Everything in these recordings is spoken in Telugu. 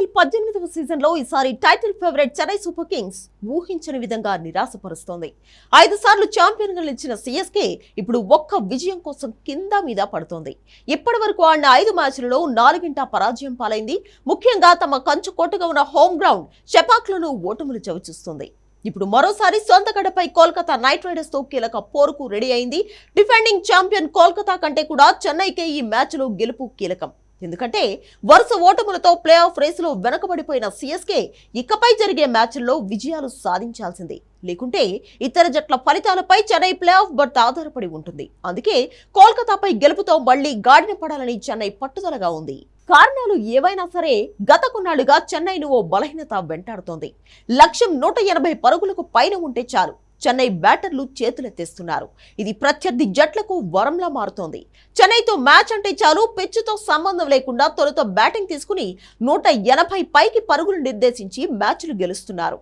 ఐపీఎల్ పద్దెనిమిదవ సీజన్లో ఈసారి title favourite Chennai Super Kings ఊహించని విధంగా నిరాశపరుస్తోంది. ఐదు సార్లు ఛాంపియన్గా నిలిచిన సిఎస్కే ఇప్పుడు ఒక్క విజయం కోసం కింద మీద పడుతోంది. ఇప్పటి వరకు ఆడిన ఐదు మ్యాచ్లలో నాలుగింట పరాజయం పాలైంది. ముఖ్యంగా తమ కంచు కోటగా ఉన్న హోమ్ గ్రౌండ్ షపాక్లను ఓటములు చవిచూస్తుంది. ఇప్పుడు మరోసారి సొంత గడపై కోల్కతా నైట్ రైడర్స్తో కీలక పోరుకు రెడీ అయింది. డిఫెండింగ్ ఛాంపియన్ కోల్కతా కంటే కూడా చెన్నైకే ఈ మ్యాచ్లో గెలుపు కీలకం. ఎందుకంటే వరుస ఓటములతో ప్లే ఆఫ్ రేసులో వెనకబడిపోయిన సిఎస్కే ఇకపై జరిగే మ్యాచ్ల్లో విజయాలు సాధించాల్సిందే. లేకుంటే ఇతర జట్ల ఫలితాలపై చెన్నై ప్లే ఆఫ్ బర్త్ ఆధారపడి ఉంటుంది. అందుకే కోల్కతాపై గెలుపుతో మళ్ళీ గాడిన పడాలని చెన్నై పట్టుదలగా ఉంది. కారణాలు ఏవైనా సరే గత కొన్నాళ్ళుగా చెన్నైను ఓ బలహీనత వెంటాడుతోంది. లక్ష్యం నూట ఎనభై పరుగులకు పైన ఉంటే చాలు. చెన్నై బ్యాటర్లు చేతులెత్తేస్తున్నారు. ఇది ప్రత్యర్థి జట్లకు వరంలా మారుతోంది. చెన్నైతో మ్యాచ్ అంటే చాలు పిచ్చుతో సంబంధం లేకుండా తొలుత బ్యాటింగ్ తీసుకుని నూట ఎనభై పైకి పరుగులు నిర్దేశించి మ్యాచ్లు గెలుస్తున్నారు.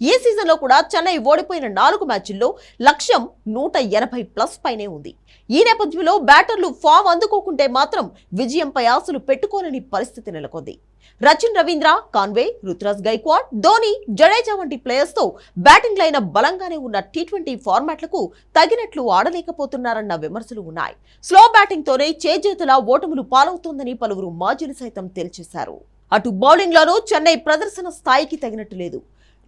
ఈ సీజన్లో కూడా చెన్నై ఓడిపోయిన నాలుగు మ్యాచ్ల్లో లక్ష్యం నూట ఎనభై ప్లస్ పైనే ఉంది. ఈ నేపథ్యంలో బ్యాటర్లు ఫామ్ అందుకోకుంటే మాత్రం విజయంపై ఆశలు పెట్టుకోలేని పరిస్థితి నెలకొంది. రచిన్ రవీంద్ర కాన్వే రుతురాజ్ గైక్వాడ్ ధోని జడేజా వంటి ప్లేయర్స్తో బ్యాటింగ్ లైన్ బలంగానే ఉన్న టీ ట్వంటీ ఫార్మాట్లకు తగినట్లు ఆడలేకపోతున్నారన్న విమర్శలు ఉన్నాయి. స్లో బ్యాటింగ్తోనే చేజేతులా ఓటములు పాలవుతోందని పలువురు మాజీలు సైతం తేల్చేశారు అటు బౌలింగ్లోనూ చెన్నై ప్రదర్శన స్థాయికి తగినట్టు లేదు.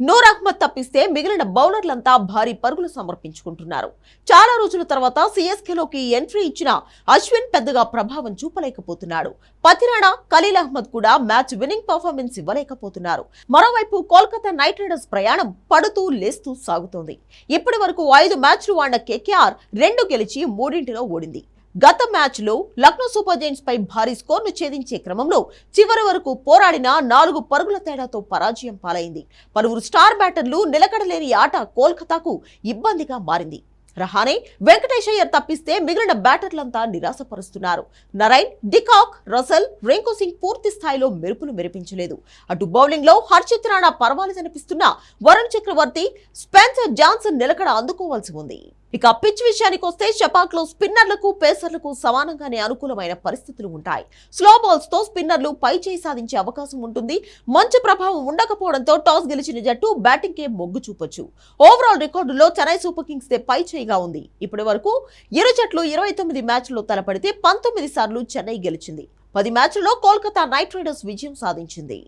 నూర్ అహ్మద్ తప్పిస్తే మిగిలిన బౌలర్లంతా భారీ పరుగులు సమర్పించుకుంటున్నారు. చాలా రోజుల తర్వాత సిఎస్కేలోకి ఎంట్రీ ఇచ్చిన అశ్విన్ పెద్దగా ప్రభావం చూపలేకపోతున్నాడు. పతిరాణా ఖలీల్ అహ్మద్ కూడా మ్యాచ్ విన్నింగ్ పర్ఫార్మెన్స్ ఇవ్వలేకపోతున్నారు. మరోవైపు కోల్కతా నైట్ రైడర్స్ ప్రయాణం పడుతూ లేస్తూ సాగుతోంది. ఇప్పటి వరకు ఐదు మ్యాచ్లు వాడిన కేకేఆర్ రెండు గెలిచి మూడింటిలో ఓడింది. గత మ్యాచ్లో లక్నో సూపర్ జైంట్స్ పై భారీ స్కోర్ను ఛేదించే క్రమంలో చివరి వరకు పోరాడిన నాలుగు పరుగుల తేడాతో పరాజయం పాలైంది. పలువురు స్టార్ బ్యాటర్లు నిలకడలేని ఆట కోల్కతాకు ఇబ్బందిగా మారింది. రహానే వెంకటేశయ్యర్ తప్పిస్తే మిగిలిన బ్యాటర్లంతా నిరాశపరుస్తున్నారు. Narine de Kock Russell Rinku Singh పూర్తి స్థాయిలో మెరుపులు మెరిపించలేదు. అటు బౌలింగ్లో హర్షిత్ రాణా పర్వాలేదనిపిస్తున్న వరుణ్ చక్రవర్తి స్పెన్సర్ జాన్సన్ నిలకడ అందుకోవాల్సి ఉంది. ఇక పిచ్ విషయానికి వస్తే షపాక్లో స్పిన్నర్లకు పేసర్లకు సమానంగానే అనుకూలమైన పరిస్థితులు ఉంటాయి. స్లో బాల్స్తో స్పిన్నర్లు పై చేయి సాధించే అవకాశం ఉంటుంది. మంచి ప్రభావం ఉండకపోవడంతో టాస్ గెలిచిన జట్టు బ్యాటింగ్ కే మొగ్గు చూపొచ్చు. ఓవరాల్ రికార్డులో చెన్నై సూపర్ కింగ్స్ దే పై చేయిగా ఉంది. ఇప్పటి వరకు ఇరు జట్లు ఇరవై తొమ్మిది మ్యాచ్ల్లో తలపడితే పంతొమ్మిది సార్లు చెన్నై గెలిచింది. పది మ్యాచ్ల్లో కోల్కతా నైట్ రైడర్స్ విజయం సాధించింది.